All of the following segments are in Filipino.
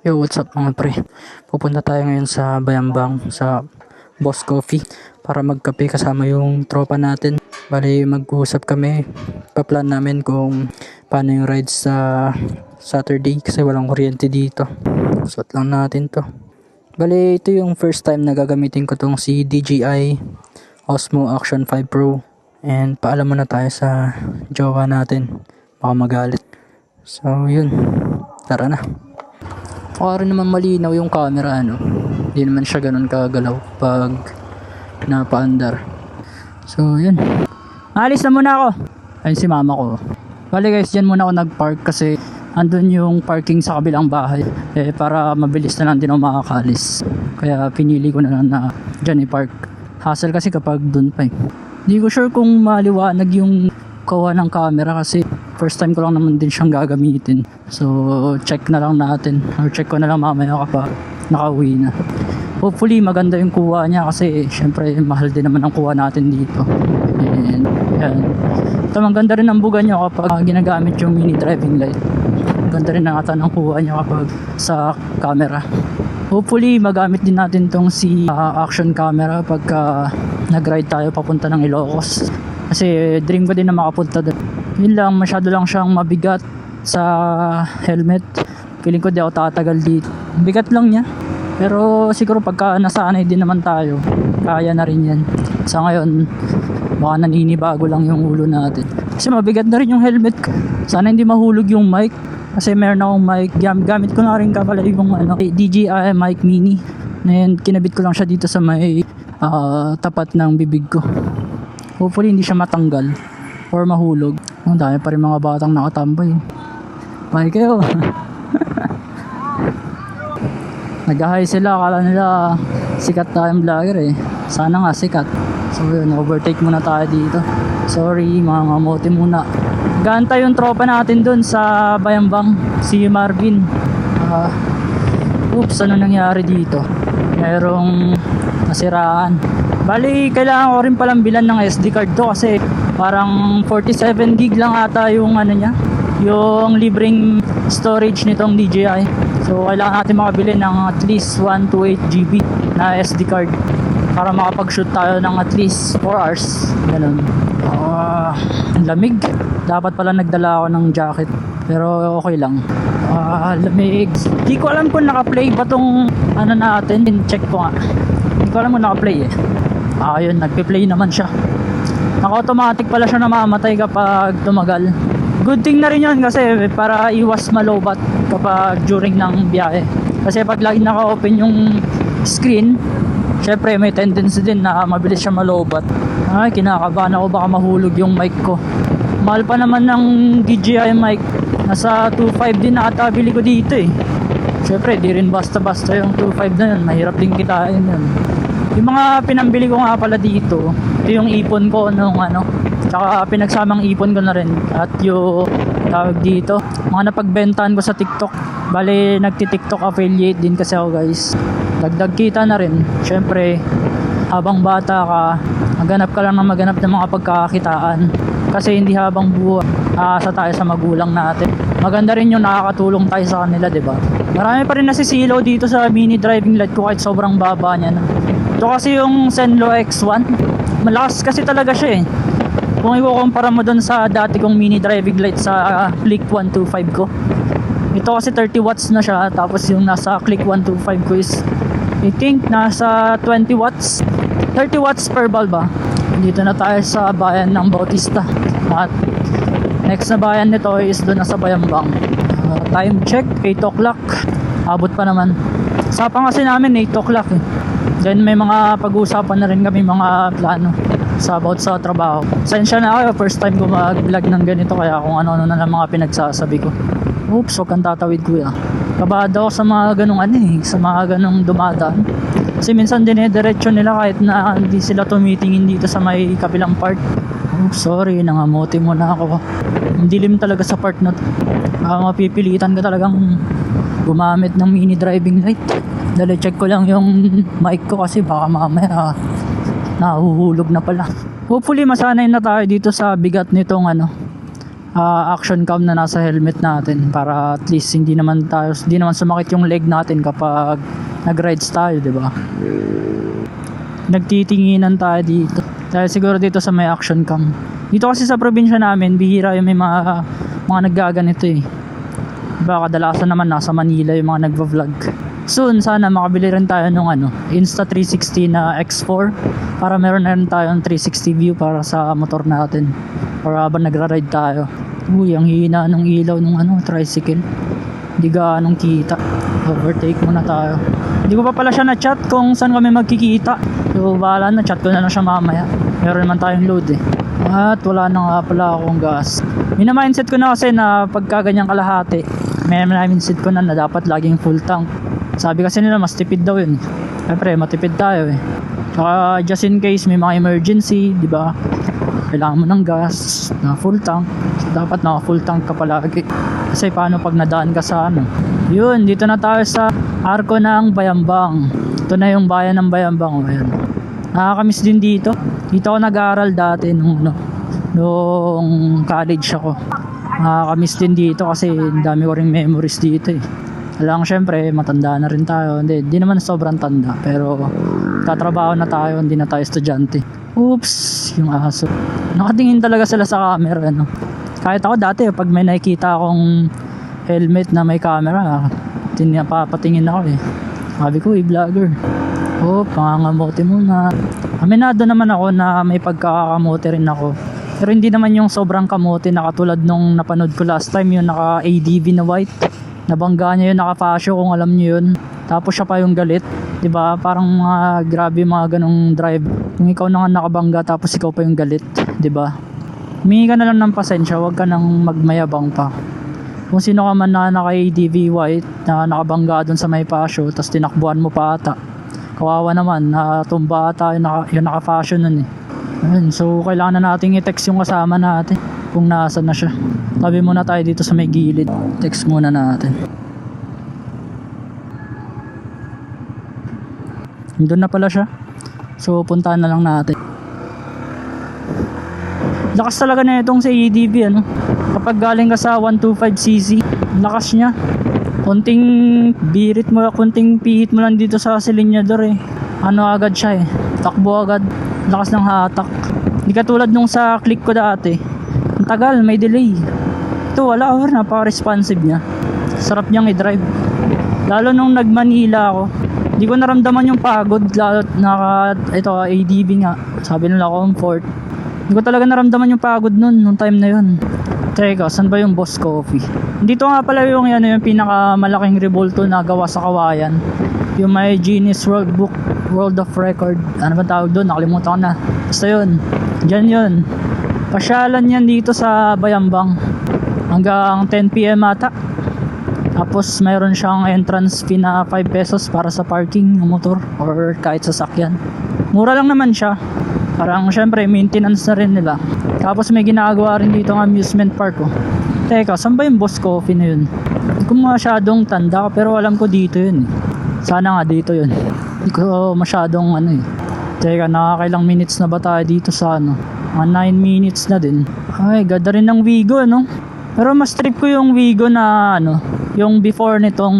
Yo, what's up mga pre? Pupunta tayo ngayon sa Bayambang, sa Boss Coffee para magkape kasama yung tropa natin. Bali, mag-uusap kami. Pa-plan namin kung paano yung rides sa Saturday kasi walang kuryente dito. Suot lang natin to. Bali, ito yung first time na gagamitin ko tong si DJI Osmo Action 5 Pro. And paalam muna tayo sa jowa natin. Baka magalit. So, yun. Tara na. Para naman malinaw yung camera, ano. Hindi naman siya ganun kagalaw pag napaandar. So, yun. Alis na muna ako. Ayun si mama ko. Bali guys, dyan muna ako nag-park kasi andun yung parking sa kabilang bahay. Eh, para mabilis na lang din ako makakalis. Kaya pinili ko na lang na dyan i-park. Hassle kasi kapag dun pa eh. Hindi ko sure kung maliwanag yung kuha ng camera kasi first time ko lang naman din siyang gagamitin. So, check na lang natin. Or check ko na lang mamaya kapag nakauwi na. Hopefully, maganda yung kuha niya kasi syempre mahal din naman ang kuha natin dito. And, yan. Ito, maganda rin ang buga niya kapag ginagamit yung mini driving light. Ganda rin ang ata ng kuha niya kapag sa camera. Hopefully, magamit din natin tong si ah, action camera pagka nag-ride tayo papunta ng Ilocos. Kasi dream ko din na makapunta doon. Yun lang, masyado lang siyang mabigat sa helmet. Feeling ko di ako tatagal dito. Bigat lang niya. Pero siguro pagka nasanay din naman tayo, kaya na rin yan. Sa ngayon, baka naninibago lang yung ulo natin. Kasi mabigat na rin yung helmet ko. Sana hindi mahulog yung mic. Kasi meron akong mic. Gam- gamit ko na rin kapala yung ano, DJI mic mini. And kinabit ko lang siya dito sa may ah, tapat ng bibig ko. Hopefully hindi siya matanggal or mahulog. Ang dami pa rin mga batang nakatambay. Bye kayo. Nag-hi sila, akala nila sikat tayong vlogger eh. Sana nga sikat. So yun, overtake muna tayo dito. Sorry, mga ngamote muna. Ganta yung tropa natin dun sa Bayambang, si Marvin. Ah, oops, ano nangyari dito? Merong nasiraan. Bali, kailangan ko rin palang bilan ng SD card to kasi parang 47 gig lang ata yung ano niya, yung libreng storage nitong DJI. So, kailangan natin makabili ng at least 128 GB na SD card para makapag-shoot tayo ng at least 4 hours. Ganun. Ang lamig. Dapat pala nagdala ako ng jacket. Pero okay lang. Ah, lamig. Di ko alam kung naka-play ba tong ano natin. Check ko nga. Di ko alam kung naka-play eh. Ah, yun. Nagpe-play naman siya. Naka-automatic pala siya namamatay kapag tumagal. Good thing na rin yun kasi para iwas malobat kapag during ng biyahe. Kasi pag lagi naka-open yung screen, syempre may tendency din na mabilis siya malobat. Ay, kinakabahan ako baka mahulog yung mic ko. Mahal pa naman ng DJI mic. Nasa 2.5 din na ata bili ko dito eh. Syempre, di rin basta-basta yung 2.5 na yun. Mahirap din kitain yun. Yung mga pinambili ko nga pala dito, ito yung ipon ko nung ano, tsaka pinagsamang ipon ko na rin. At yung tawag dito, mga napagbentahan ko sa TikTok. Bale, nagti-TikTok affiliate din kasi ako guys. Dagdag kita na rin. Syempre, habang bata ka, maghanap ka lang ng maghanap ng mga pagkakakitaan. Kasi hindi habang buhay, aasa tayo sa magulang natin. Maganda rin yung nakakatulong tayo sa kanila, di ba? Marami pa rin nasisilaw dito sa mini driving light ko kahit sobrang baba niya. Ito kasi yung Senlo X1. Malakas kasi talaga siya eh. Kung ikukumpara mo dun sa dati kong mini driving light sa uh, Click 125 ko. Ito kasi 30 watts na siya tapos yung nasa Click 125 ko is I think nasa 20 watts. 30 watts per bulb ah. Dito na tayo sa bayan ng Bautista. At next na bayan nito is doon na sa Bayambang. Uh, time check, 8 o'clock. Abot pa naman. Usapan kasi namin 8 o'clock eh. Then may mga pag-uusapan na rin kami mga plano sa about sa trabaho. Sensya na ako, first time ko mag-vlog ng ganito kaya kung ano-ano na lang mga pinagsasabi ko. Oops, huwag kang tatawid kuya. Kabado ako sa mga ganong ano eh, sa mga ganong dumadaan. Kasi minsan dinediretso nila kahit na hindi sila tumitingin dito sa may kabilang part. Oops, sorry, nangamote mo na ako. Ang dilim talaga sa part na to. Ah, mapipilitan ka talagang gumamit ng mini driving light. Dali check ko lang yung mic ko kasi baka mamaya nahuhulog na pala. Hopefully masanay na tayo dito sa bigat nitong ano ah, action cam na nasa helmet natin para at least hindi naman tayo hindi naman sumakit yung leg natin kapag nag-rides tayo, 'di ba? Nagtitinginan tayo dito. Dahil siguro dito sa may action cam. Dito kasi sa probinsya namin, bihira yung may mga mga naggaganito eh. Diba, kadalasan naman nasa Manila yung mga nagva-vlog. Soon, sana makabili rin tayo ng ano, Insta360 na X4 para meron na rin tayong 360 view para sa motor natin. Para habang nagra-ride tayo. Uy, ang hina ng ilaw ng ano, tricycle. Hindi gaanong kita. Overtake muna tayo. Hindi ko pa pala siya na-chat kung saan kami magkikita. So, bahala na, chat ko na lang siya mamaya. Meron naman tayong load eh. At wala na nga pala akong gas. Mina-mindset ko na kasi na pagka ganyang kalahati, may mindset ko na na dapat laging full tank. Sabi kasi nila mas tipid daw yun. Siyempre, matipid tayo eh. Saka just in case may mga emergency, di ba? Kailangan mo ng gas na full tank. So, dapat naka full tank ka palagi. Kasi paano pag nadaan ka sa ano? Yun, dito na tayo sa arko ng Bayambang. Ito na yung bayan ng Bayambang. Ayan. Nakakamiss din dito. Dito ako nag-aaral dati nung ano, nung college ako. Nakakamiss din dito kasi dami ko ring memories dito eh. Alam syempre, matanda na rin tayo. Hindi, di naman sobrang tanda. Pero, tatrabaho na tayo, hindi na tayo estudyante. Oops, yung aso. Nakatingin talaga sila sa camera, no? Kahit ako dati, pag may nakikita akong helmet na may camera, tinapapatingin ako eh. Sabi ko, eh, vlogger. Oh, pangangamote muna. Aminado naman ako na may pagkakakamote rin ako. Pero hindi naman yung sobrang kamote na katulad nung napanood ko last time, yung naka ADV na white. Nabangga niya yung naka-fascio kung alam niyo yun. Tapos siya pa yung galit. 'Di ba Parang mga grabe mga ganong drive. Kung ikaw na nga nakabangga tapos ikaw pa yung galit. 'di ba Humingi ka na lang ng pasensya, wag ka nang magmayabang pa. Kung sino ka man na naka-ADV white na nakabangga doon sa may pasyo tapos tinakbuhan mo pa ata. Kawawa naman, natumba ata yung, naka, yung naka-fashion nun eh. Ayun, so kailangan na nating i-text yung kasama natin kung nasa na siya. Tabi muna tayo dito sa may gilid. Text muna natin. Doon na pala siya. So puntahan na lang natin. Lakas talaga na itong sa ADV ano. Kapag galing ka sa 125cc, lakas niya. Konting birit mo, konting pihit mo lang dito sa silinyador eh. Ano agad siya eh. Takbo agad. Lakas ng hatak. Hindi katulad nung sa click ko dati. Tagal, may delay. Ito wala, oh, napaka-responsive niya. Sarap niyang i-drive. Lalo nung nag-Manila ako, hindi ko naramdaman yung pagod. Lalo naka, ito, ADV nga. Sabi nila comfort. Hindi ko talaga naramdaman yung pagod nun, nung time na yun. Teka, saan ba yung Boss Coffee? Dito nga pala yung, ano, yung pinakamalaking revolto na gawa sa kawayan. Yung may Guinness World Book, World of Record. Ano ba tawag doon? Nakalimutan ko na. Basta yun. Diyan yun. Pasyalan yan dito sa Bayambang. Hanggang 10pm ata. Tapos mayroon siyang entrance fee na 5 pesos para sa parking ng motor or kahit sasakyan. Mura lang naman siya. Parang syempre maintenance na rin nila. Tapos may ginagawa rin dito ng amusement park oh. Teka, saan ba yung Boss Coffee na yun? Hindi ko masyadong tanda pero alam ko dito yun. eh. Sana nga dito yun. Hindi ko masyadong ano eh. Teka, nakakailang minutes na ba tayo dito sa ano? Mga 9 minutes na din. Ay, ganda rin ng Wigo, no? Pero mas trip ko yung Wigo na ano, yung before nitong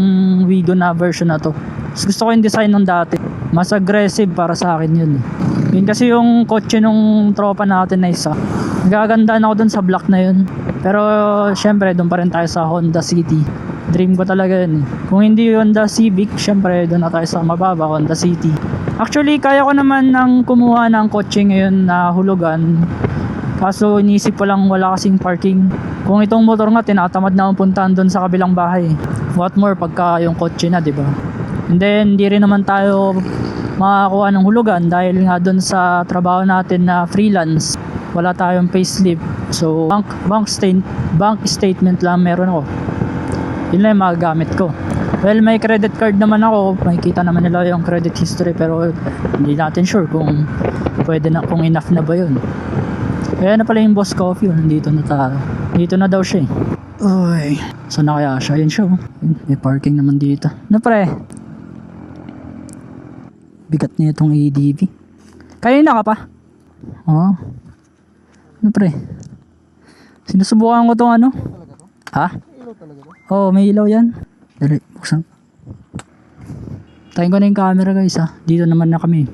Wigo na version na to. Mas gusto ko yung design nung dati. Mas aggressive para sa akin yun. Yun kasi yung kotse nung tropa natin na isa. Nagagandaan ako dun sa block na yun. Pero syempre doon pa rin tayo sa Honda City. Dream ko talaga yun eh. Kung hindi Honda Civic, syempre doon na tayo sa mababa, Honda City. Actually, kaya ko naman ng kumuha ng kotse ngayon na hulugan. Kaso iniisip ko lang wala kasing parking. Kung itong motor nga, tinatamad na akong doon sa kabilang bahay. What more pagka yung kotse na, di ba? And then, hindi rin naman tayo makakuha ng hulugan dahil nga doon sa trabaho natin na freelance. Wala tayong payslip. So, bank, bank, stain, bank statement lang meron ako. Yun lang yung magagamit ko. Well, may credit card naman ako. Makikita naman nila yung credit history pero hindi natin sure kung pwede na, kung enough na ba yun. Kaya na pala yung boss coffee, oh, nandito na tayo. Dito na daw siya eh. Uy, saan na kaya siya? Yun siya oh. Yun, May parking naman dito. Na pre? Bigat niya itong ADV. Kanina ka pa? Oo. Oh. Ano pre? Sinusubukan ko tong ano. Ha? Talaga? Oo, oh, may ilaw yan. Dali, buksan. Tayin ko na yung camera guys ha. Dito naman na kami.